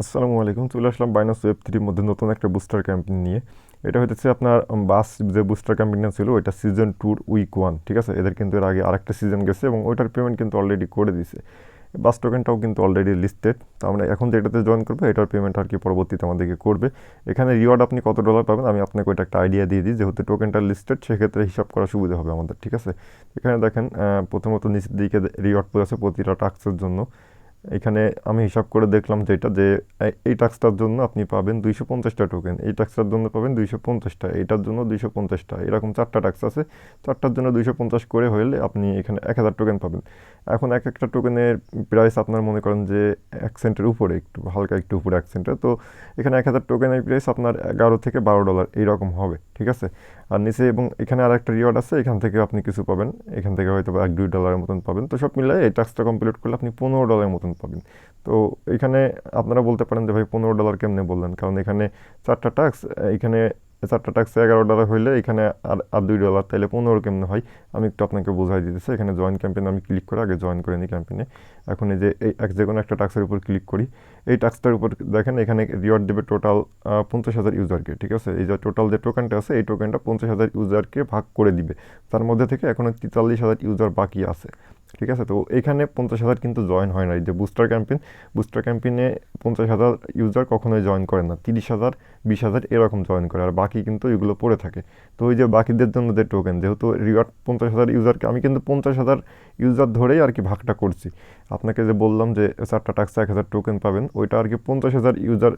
আসসালামু আলাইকুম। চলে আসলাম বাইনাস ওয়েব থ্রির মধ্যে নতুন একটা বুস্টার ক্যাম্পেইন নিয়ে। এটা হচ্ছে আপনার বাস যে বুস্টার ক্যাম্পেইনটা ছিল, ওইটা সিজন টুর উইক ওয়ান ঠিক আছে? এদের কিন্তু এর আগে আরেকটা সিজন গেছে এবং ওইটার পেমেন্ট কিন্তু অলরেডি করে দিছে। বাস টোকেনটাও কিন্তু অলরেডি লিস্টেড তো আমরা এখন যেটাতে জয়েন করব, এটার পেমেন্ট আর কি পরবর্তীতে আমাদেরকে করবে। এখানে রিওয়ার্ড আপনি কত ডলার পাবেন, আমি আপনাকে ওইটা একটা আইডিয়া দিয়ে দিই, যেহেতু টোকেনটা লিস্টেড সেক্ষেত্রে হিসাব করা সুবিধা হবে আমাদের, ঠিক আছে? এখানে দেখেন প্রথমত নিচের দিকে রিওয়ার্ড পড়ে আছে প্রতিটা টাস্কের জন্য। এখানে আমি হিসাব করে দেখলাম যেটা যে এই টাস্কটার জন্য আপনি পাবেন দুইশো পঞ্চাশটা টোকেন এই টাস্কটার জন্য পাবেন দুইশো পঞ্চাশটা। এটার জন্য দুইশো পঞ্চাশটা। এরকম চারটা টাস্ক আছে। চারটার জন্য দুইশো পঞ্চাশ করে হলে আপনি এখানে এক হাজার টোকেন পাবেন। এখন এক একটা টোকেনের প্রাইস আপনার মনে করেন যে এক সেন্টের উপরে, একটু হালকা একটু উপরে এক সেন্টের তো এখানে এক হাজার টোকেনের প্রাইস আপনার এগারো থেকে বারো ডলার এইরকম হবে, ঠিক আছে? আর নিচে এবং এখানে আর একটা রিওয়ার্ড আছে, এখান থেকে আপনি কিছু পাবেন। এখান থেকে হয়তো এক দুই ডলারের মতন পাবেন। তো সব মিলাই এই টাস্কটা কমপ্লিট করলে আপনি পনেরো ডলারের মতন পাবেন তো এখানে আপনারা বলতে পারেন যে ভাই পনেরো ডলার কেমনে বললেন? কারণ এখানে চারটা টাক্স এখানে চারটা টাক্সে এগারো ডলার হইলে এখানে আর আর দুই ডলার তাইলে পনেরো কেমনে হয়? আমি একটু আপনাকে বোঝাই দিতেছি। এখানে জয়েন ক্যাম্পেইন আমি ক্লিক করে আগে জয়েন করে নিই ক্যাম্পেইনে এখন এই যে এই যে কোনো একটা টাক্সের উপর ক্লিক করি। এই টাক্সটার উপর দেখেন এখানে রিওয়ার্ড দেবে টোটাল পঞ্চাশ হাজার ইউজারকে ঠিক আছে? এই যে টোটাল যে টোকেনটা আছে, এই টোকেনটা পঞ্চাশ হাজার ইউজারকে ভাগ করে দিবে। তার মধ্যে থেকে এখনও তেতাল্লিশ হাজার ইউজার বাকি আছে। ঠিক আছে? তো এখানে পঞ্চাশ হাজার কিন্তু জয়েন হয় না এই যে বুস্টার ক্যাম্পেইন বুস্টার ক্যাম্পেইনে পঞ্চাশ হাজার ইউজার কখনোই জয়েন করে না। তিরিশ হাজার, বিশ হাজার এরকম জয়েন করে। আর বাকি কিন্তু এগুলো পড়ে থাকে। তো ওই যে বাকিদের জন্য যে টোকেন যেহেতু রিওয়ার্ড পঞ্চাশ হাজার ইউজারকে আমি কিন্তু পঞ্চাশ হাজার ইউজার ধরেই আর কি ভাগটা করছি। আপনাকে যে বললাম যে চারটা টাক্সে এক হাজার টোকেন পাবেন, ওইটা আর কি পঞ্চাশ হাজার ইউজার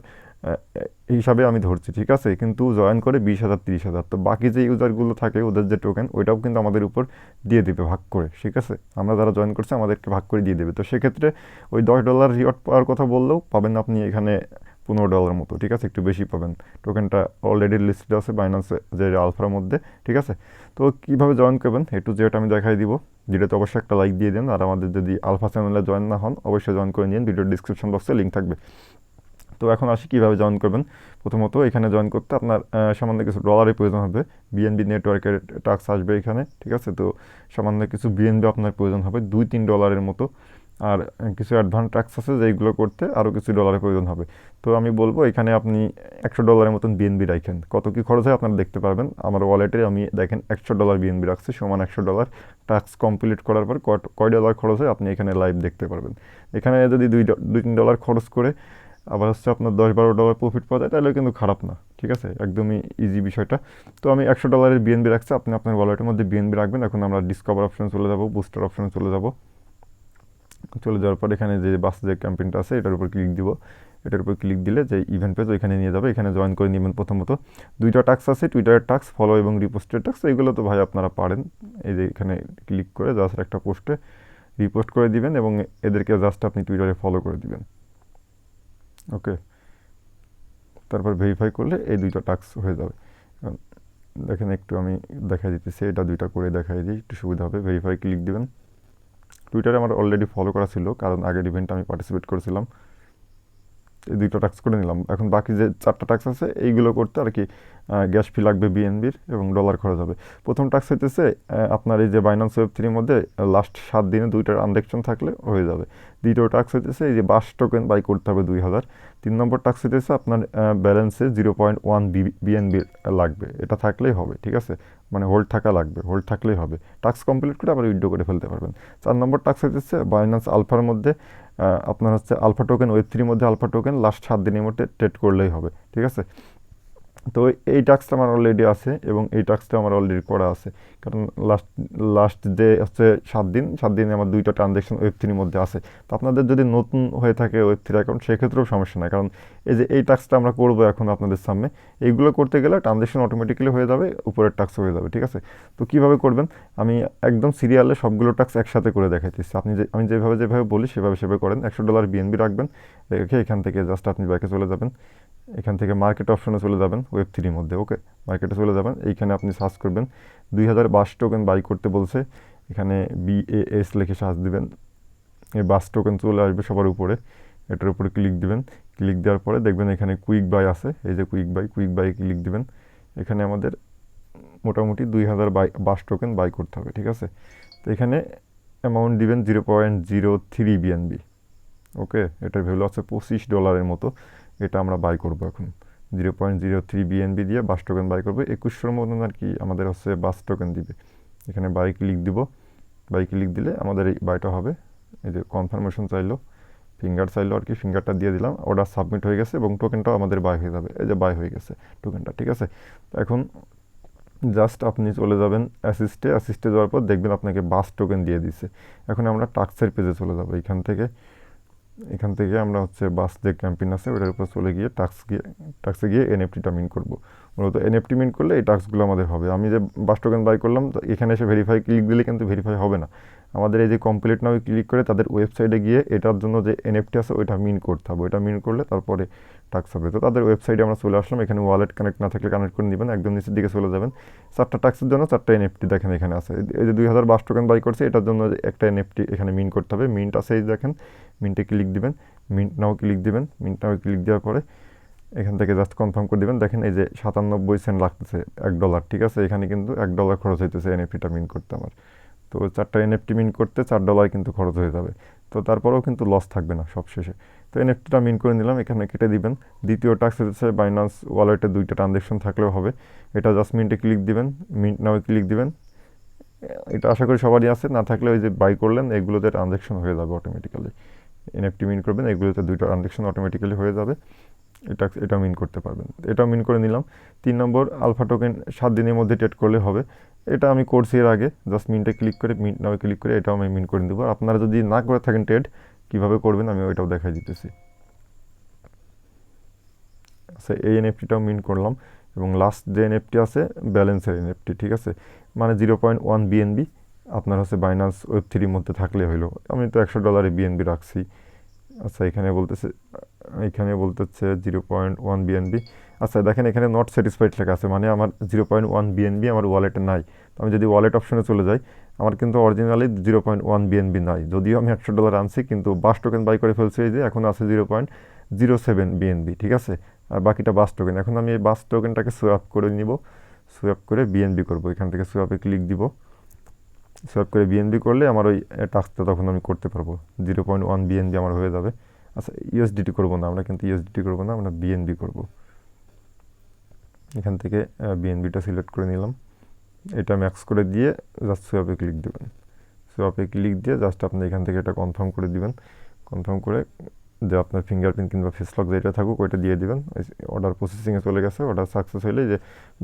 হিসাবে আমি ধরছি, ঠিক আছে? কিন্তু জয়েন করে বিশ হাজার, তিরিশ হাজার। তো বাকি যে ইউজারগুলো থাকে, ওদের যে টোকেন ওইটাও কিন্তু আমাদের উপর দিয়ে দেবে ভাগ করে, ঠিক আছে? আমরা যারা জয়েন করছি, আমাদেরকে ভাগ করে দিয়ে দেবে। তো সেক্ষেত্রে ওই দশ ডলার রিওয়ার্ড পাওয়ার কথা বললেও পাবেন আপনি এখানে পনেরো ডলার মতো, ঠিক আছে? একটু বেশি পাবেন। টোকেনটা অলরেডি লিস্টেড আছে বাইন্যান্সে যে আলফার মধ্যে, ঠিক আছে? তো কীভাবে জয়েন করবেন? একটু যেটা আমি দেখাই দিব। ভিডিওতে অবশ্যই একটা লাইক দিয়ে দিন, আর আমাদের যদি আলফা চ্যানেলে জয়েন না হন, অবশ্যই জয়েন করে নিন। ভিডিওর ডিসক্রিপশন বক্সে লিঙ্ক থাকবে। তো এখন আসি কীভাবে জয়েন করবেন। প্রথমত এখানে জয়েন করতে আপনার সামান্য কিছু ডলারের প্রয়োজন হবে। বিএনবি নেটওয়ার্কের টাক্স আসবে এখানে, ঠিক আছে? তো সামান্য কিছু বিএনবি আপনার প্রয়োজন হবে। দুই, তিন ডলারের মতো। আর কিছু অ্যাডভান্স ট্যাক্স আছে যেইগুলো করতে আরও কিছু ডলারের প্রয়োজন হবে। তো আমি বলব, এখানে আপনি একশো ডলারের মতন বিএনবি রাখেন। কত কী খরচ হয় আপনারা দেখতে পারবেন। আমার ওয়ালেটে আমি দেখেন একশো ডলার বিএনবি রাখছি, সমান একশো ডলার টাস্ক কমপ্লিট করার পর কয় ডলার খরচ হয় আপনি এখানে লাইভ দেখতে পারবেন। এখানে যদি দুই দুই, তিন ডলার খরচ করে আবার হচ্ছে আপনার দশ বারো ডলার প্রফিট পাওয়া যায় তাহলে কিন্তু খারাপ না, ঠিক আছে? একদমই ইজি বিষয়টা। তো আমি একশো ডলারের বিএনবি রাখছি, আপনি আপনার ওয়ালেটের মধ্যে বিএনবি রাখবেন। এখন আমরা ডিসকভার অপশন চলে যাব বুস্টার অপশনে চলে যাব। চলে যাওয়ার পর এখানে যে বাস যে ক্যাম্পেইনটা আছে, এটার উপর ক্লিক দিব। এটার উপর ক্লিক দিলে যে ইভেন্ট পেজ ওইখানে নিয়ে যাবে। এখানে জয়েন করে নেবেন প্রথমত। দুইটা টাক্স আছে টুইটারের টাক্স ফলো এবং রিপোস্টের টাক্স এইগুলো তো ভাই আপনারা পারেন। এই যে এখানে ক্লিক করে জাস্ট একটা পোস্টে রিপোস্ট করে দিবেন এবং এদেরকে জাস্ট আপনি টুইটারে ফলো করে দিবেন। ওকে তারপর ভেরিফাই করলে এই দুইটা টাস্ক হয়ে যাবে। দেখেন একটু আমি দেখাই দিতেছি। এটা দুইটা করে দেখাই দিই। একটু সুবিধা হবে। ভেরিফাই ক্লিক দিবেন। টুইটারে আমার অলরেডি ফলো করা ছিল, কারণ আগের ইভেন্টে আমি পার্টিসিপেট করেছিলাম। এই দুইটা টাস্ক করে নিলাম। এখন বাকি যে চারটা টাস্ক আছে, এইগুলো করতে আর কি গ্যাস ফি লাগবে বিএনবির এবং ডলার খরচ হবে। প্রথম টাস্ক হইতেছে আপনার এই যে বাইনান্স ওয়েব থ্রির মধ্যে লাস্ট সাত দিনে দুইটা ট্রানজ্যাকশন থাকলে হয়ে যাবে। দ্বিতীয় টাস্ক হইতেছে, এই যে বাস টোকেন বাই করতে হবে দুই হাজার। তিন নম্বর টাস্ক হইতেছে আপনার ব্যালেন্সে জিরো পয়েন্ট ওয়ান বিএনবি লাগবে। এটা থাকলেই হবে, ঠিক আছে? মানে হোল্ড থাকা লাগবে হোল্ড থাকলেই হবে। টাস্ক কমপ্লিট করে আবার উইড্রো করে ফেলতে পারবেন। চার নম্বর টাস্ক হইতেছে বাইন্যান্স আলফার মধ্যে আপনার হচ্ছে আলফা টোকেন ওয়েব থ্রির মধ্যে আলফা টোকেন লাস্ট সাত দিনের মধ্যে ট্রেড করলেই হবে, ঠিক আছে? তো এই টাস্কটা আমার অলরেডি আছে এবং এই টাস্কটা আমার অলরেডি করা আছে। কারণ লাস্ট লাস্ট যে হচ্ছে সাত দিন, সাত দিনে আমার দুইটা ট্রানজ্যাকশন ওয়েব থ্রির মধ্যে আছে। তো আপনাদের যদি নতুন হয়ে থাকে ওয়েব থ্রি অ্যাকাউন্ট সেক্ষেত্রেও সমস্যা নাই। কারণ এই যে এই টাস্কটা আমরা করব এখন আপনাদের সামনে, এইগুলো করতে গেলে ট্রানজ্যাকশন অটোমেটিক্যালি হয়ে যাবে, উপরের টাস্ক হয়ে যাবে, ঠিক আছে? তো কীভাবে করবেন? আমি একদম সিরিয়ালে সবগুলো টাস্ক একসাথে করে দেখাইতেছি। আপনি যে, আমি যেভাবে যেভাবে বলি, সেভাবে সেভাবে করেন। একশো ডলার বিএনবি রাখবেন, রেখে এখান থেকে জাস্ট আপনি ব্যাকে চলে যাবেন। এখান থেকে মার্কেট অপশনে চলে যাবেন ওয়েব থ্রির মধ্যে ওকে মার্কেটে চলে যাবেন, এইখানে আপনি সার্চ করবেন, দুই হাজার বাস টোকেন বাই করতে বলছে, এখানে বিএএস লিখে সার্চ দিবেন, এই বাস টোকেন চলে আসবে সবার উপরে, এটার উপরে ক্লিক দিবেন ক্লিক দেওয়ার পরে দেখবেন এখানে কুইক বাই আছে, এই যে quick buy quick buy click দিবেন, এখানে আমাদের মোটামুটি দুই হাজার বাই বাস টোকেন বাই করতে হবে, ঠিক আছে? তো এখানে অ্যামাউন্ট দিবেন zero point zero three BNB okay এটার ভ্যালু আছে পঁচিশ ডলারের মতো এটা আমরা বাই করব এখন। Zero point zero three BNB দিয়ে বাস টোকেন বাই করব। একুশশোর মতন আর কি আমাদের হচ্ছে বাস টোকেন দিবে। এখানে বাই ক্লিক দিব। বাই ক্লিক দিলে আমাদের এই বাইটা হবে। এই যে কনফার্মেশন চাইলো ফিঙ্গার চাইলো আর কি ফিঙ্গারটা দিয়ে দিলাম। অর্ডার সাবমিট হয়ে গেছে এবং টোকেনটাও আমাদের বাই হয়ে যাবে। এই যে বাই হয়ে গেছে টোকেনটা ঠিক আছে? এখন জাস্ট আপনি চলে যাবেন অ্যাসিস্টে অ্যাসিস্টে যাওয়ার পর দেখবেন আপনাকে বাস টোকেন দিয়ে দিচ্ছে এখন আমরা টাক্সের পেজে চলে যাব। এখান থেকে এখান থেকে আমরা হচ্ছে বাস যে ক্যাম্পেইন আছে, ওটার উপর চলে গিয়ে টাক্স গিয়ে টাক্সে গিয়ে এনএফটিটা মিন করব। মূলত এনএফটি মিন করলে এই টাক্সগুলো আমাদের হবে। আমি যে বাস টোকেন বাই করলাম, তো এখানে এসে ভেরিফাই ক্লিক দিলে কিন্তু ভেরিফাই হবে না। আমাদের এই যে কমপ্লিট নামে ক্লিক করে তাদের ওয়েবসাইটে গিয়ে এটার জন্য যে এনএফটি আছে, ওইটা মিন করতে হবে। ওইটা মিন করলে তারপরে টাক্স হবে। তো তাদের ওয়েবসাইটে আমরা চলে আসলাম। এখানে ওয়ালেট কানেক্ট না থাকলে কানেক্ট করে নেবেন। একদম নিচের দিকে চলে যাবেন। চারটা টাক্সের জন্য চারটা এনএফটি দেখেন এখানে আছে। এই যে দুই হাজার বাস টোকেন বাই করছে, এটার জন্য একটা এনএফটি এখানে মিন করতে হবে। মিন্ট আছে এই দেখেন। মিন্টে ক্লিক দিবেন। মিন্ট নাও ক্লিক দিবেন। মিন্ট নাও ক্লিক দেওয়ার পরে এখান থেকে জাস্ট কনফার্ম করে দিবেন। দেখেন এই যে সাতানব্বই সেন্ট লাগতেছে এক ডলার ঠিক আছে? এখানে কিন্তু এক ডলার খরচ হইতেছে এনএফটিটা মিন করতে আমার। তো চারটা এনএফটি মিন করতে চার ডলার কিন্তু খরচ হয়ে যাবে। তো তারপরেও কিন্তু লস থাকবে না সব শেষে তো এনএফটিটা মিন করে নিলাম, এখানে কেটে দিবেন। দ্বিতীয় টাক্স হচ্ছে বাইনান্স ওয়ালেটে দুইটা ট্রানজ্যাকশন থাকলেও হবে। এটা জাস্ট মিন্টে ক্লিক দিবেন মিন্ট নামে ক্লিক দিবেন। এটা আশা করি সবারই আছে। না থাকলে ওই যে বাই করলেন, এগুলোতে ট্রানজ্যাকশন হয়ে যাবে অটোমেটিক্যালি এনএফটি মিন করবেন, এগুলোতে দুইটা ট্রানজ্যাকশন অটোমেটিক্যালি হয়ে যাবে। এটা এটা মিন করতে পারবেন। এটাও মিন করে নিলাম। তিন নম্বর আলফা টোকেন সাত দিনের মধ্যে ট্রেড করলে হবে। এটা আমি করছি এর আগে জাস্ট মিনটে ক্লিক করে মিন্ট নামে ক্লিক করে এটাও আমি মিন করে দেবো আপনারা যদি না করে থাকেন ট্রেড কীভাবে করবেন আমি ওইটাও দেখাই দিতেছি। আচ্ছা এই এনএফটিটাও মিন করলাম। এবং লাস্ট যে এনএফটি আছে ব্যালেন্সের এনএফটি ঠিক আছে? মানে জিরো পয়েন্ট ওয়ান বিএনবি আপনার হচ্ছে বাইনান্স ওয়েব থ্রির মধ্যে থাকলে হইল। আমি তো একশো ডলারে বিএনবি রাখছি। আচ্ছা এখানে বলতেছে এখানে বলতেছে জিরো পয়েন্ট ওয়ান বিএনবি আচ্ছা দেখেন এখানে নট স্যাটিসফাইড লেখা আছে মানে আমার জিরো পয়েন্ট ওয়ান বিএনবি আমার ওয়ালেটে নাই। তো আমি যদি ওয়ালেট অপশনে চলে যাই, আমার কিন্তু originally zero point one BNB নাই। যদিও আমি একশো ডলার আনছি, কিন্তু বাস টোকেন বাই করে ফেলছি এই যে, এখন আছে zero point zero seven BNB ঠিক আছে? আর বাকিটা বাস টোকেন এখন আমি এই বাস টোকেনটাকে সোয়াপ করে নিব সোয়াপ করে বিএনবি করব। এখান থেকে সোয়াপে ক্লিক দিব। সোয়াপ করে বিএনবি করলে আমার ওই টাস্কটা তখন আমি করতে পারব। জিরো পয়েন্ট ওয়ান বিএনবি আমার হয়ে যাবে। আচ্ছা ইউএসডিটি করব না আমরা কিন্তু ইউএসডিটি করব না, আমরা বিএনবি করব। এখান থেকে বিএনবিটা সিলেক্ট করে নিলাম। এটা ম্যাক্স করে দিয়ে জাস্ট সোয়াপে ক্লিক দেবেন। সোয়াপে ক্লিক দিয়ে জাস্ট আপনি এখান থেকে এটা কনফার্ম করে দিবেন। কনফার্ম করে যে আপনার ফিঙ্গারপ্রিন্ট কিংবা ফেস লক যেটা থাকুক, ওইটা দিয়ে দিবেন। অর্ডার প্রসেসিংয়ে চলে গেছে অর্ডার সাকসেস হলে যে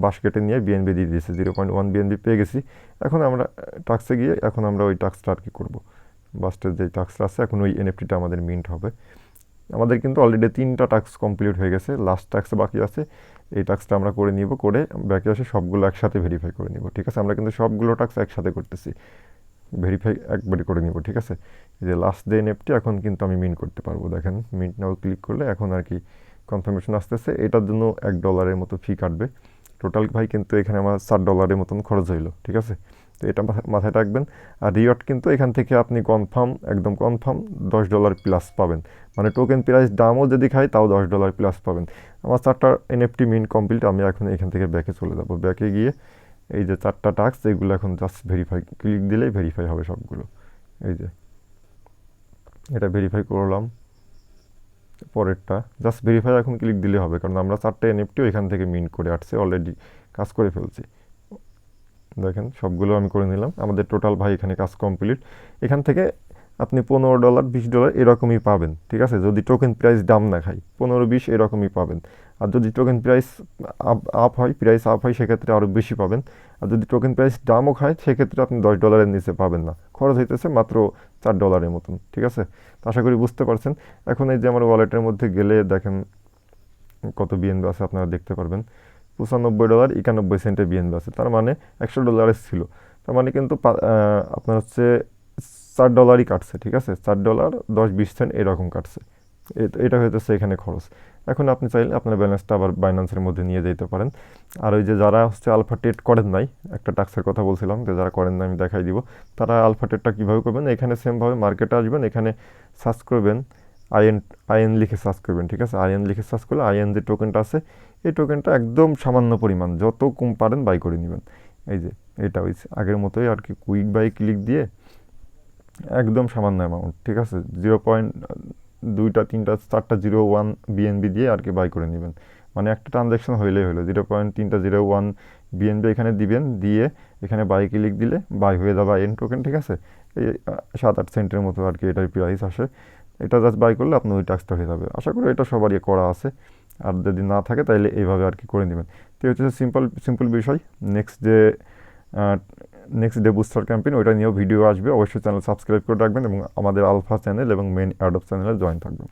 বাস কেটে নিয়ে বিএনবি দিয়ে দিয়েছে জিরো পয়েন্ট ওয়ান বিএনবি পেয়ে গেছি। এখন আমরা টাক্সে গিয়ে এখন আমরা ওই টাক্সটা আর কি করব। বাসটার যে টাক্সটা আছে, এখন ওই এনএফটিটা আমাদের মিন্ট হবে। আমাদের কিন্তু অলরেডি তিনটা টাক্স কমপ্লিট হয়ে গেছে। লাস্ট টাক্স বাকি আছে। এই টাক্সটা আমরা করে নিব, করে বাকি আসে সবগুলো একসাথে ভেরিফাই করে নিব, ঠিক আছে? আমরা কিন্তু সবগুলো টাক্স একসাথে করতেছি। ভেরিফাই একবারই করে নিব, ঠিক আছে? যে লাস্ট ডে নেপটি এখন কিন্তু আমি মিন করতে পারব, দেখেন। মিন্ট নাও ক্লিক করলে এখন আর কি কনফার্মেশন আসতেছে। এটার জন্য এক ডলারের মতো ফি কাটবে। টোটাল ভাই কিন্তু এখানে আমার চার ডলারের মতন খরচ হইল, ঠিক আছে? তো এটা মাথায় রাখবেন। আর রিওয়ার্ড কিন্তু এখান থেকে আপনি কনফার্ম একদম কনফার্ম দশ ডলার প্লাস পাবেন। মানে টোকেন প্রাইস দামও যদি খাই, তাও দশ ডলার প্লাস পাবেন। আমার চারটা এনএফটি মিন কমপ্লিট আমি এখন এখান থেকে ব্যাকে চলে যাব। ব্যাকে গিয়ে এই যে চারটা টাস্ক এগুলো এখন জাস্ট ভেরিফাই ক্লিক দিলেই ভেরিফাই হবে সবগুলো। এই যে। এটা ভেরিফাই করলাম। পরেরটা জাস্ট ভেরিফাই এখন ক্লিক দিলে হবে, কারণ আমরা চারটে এনএফটিও এখান থেকে মিন করে আসছে অলরেডি কাজ করে ফেলছি। দেখেন, সবগুলো আমি করে নিলাম। আমাদের টোটাল ভাই এখানে কাজ কমপ্লিট এখান থেকে আপনি পনেরো ডলার বিশ ডলার এরকমই পাবেন, ঠিক আছে? যদি টোকেন প্রাইস দাম না খাই পনেরো, বিশ এরকমই পাবেন। আর যদি টোকেন প্রাইস আপ হয় প্রাইস আপ হয়, সেক্ষেত্রে আরও বেশি পাবেন। আর যদি টোকেন প্রাইস দামও খায় সেক্ষেত্রে আপনি দশ ডলারের নিচে পাবেন না। খরচ হইতেছে মাত্র চার ডলারের মতন, ঠিক আছে? তো আশা করি বুঝতে পারছেন। এখন এই যে আমার ওয়ালেটের মধ্যে গেলে দেখেন কত বিএনবি আছে, আপনারা দেখতে পারবেন। পঁচানব্বই ডলার একানব্বই সেন্টে বিএনবি আছে। তার মানে একশো ডলারের ছিল। তার মানে কিন্তু আপনার হচ্ছে চার ডলারই কাটছে, ঠিক আছে? চার ডলার দশ বিশ সেন্ট এরকম কাটছে। এটা হইতেছে এখানে খরচ। এখন আপনি চাইলে আপনার ব্যালেন্সটা আবার বাইন্যান্সের মধ্যে নিয়ে যেতে পারেন। আর ওই যে যারা হচ্ছে আলফা টেট করেন নাই, একটা টাক্সের কথা বলছিলাম যে যারা করেন না আমি দেখাই দিব। তারা আলফা টেটটা কীভাবে করবেন? এখানে সেমভাবে মার্কেটে আসবেন, এখানে সার্চ করবেন আইএন আইএন লিখে সার্চ করবেন, ঠিক আছে? আইএন লিখে সার্চ করলে আইএন যে টোকেনটা আছে, এই টোকেনটা একদম সামান্য পরিমাণ, যত কম পারেন বাই করে নেবেন। এই যে, এটা ওই আগের মতোই আর কি কুইক বাই ক্লিক দিয়ে একদম সামান্য অ্যামাউন্ট ঠিক আছে? জিরো পয়েন্ট দুইটা, তিনটা, চারটা জিরো ওয়ান বিএনবি দিয়ে আর কি বাই করে নেবেন। মানে একটা ট্রানজ্যাকশন হইলেই হলো জিরো পয়েন্ট তিনটা জিরো ওয়ান বিএনবি এখানে দিবেন, দিয়ে এখানে বাই ক্লিক দিলে বাই হয়ে যাবে এন টোকেন ঠিক আছে? এই সাত আট সেন্টের মতো আর কি এটার প্রাইস আসে। এটা জাস্ট বাই করলে আপনার ওই টাস্কটা হয়ে যাবে। আশা করি এটা সবারই করা আছে। আর যদি না থাকে তাহলে এইভাবে আর কি করে নেবেন। তো হচ্ছে সিম্পল সিম্পল বিষয়। নেক্সট যে নেক্সট ডে বুস্টার ক্যাম্পেইন ওইটা নিয়েও ভিডিও আসবে। অবশ্যই চ্যানেল সাবস্ক্রাইব করে রাখবেন এবং আমাদের আলফা চ্যানেল এবং মেন অ্যাডপ চ্যানেলে জয়েন থাকবেন।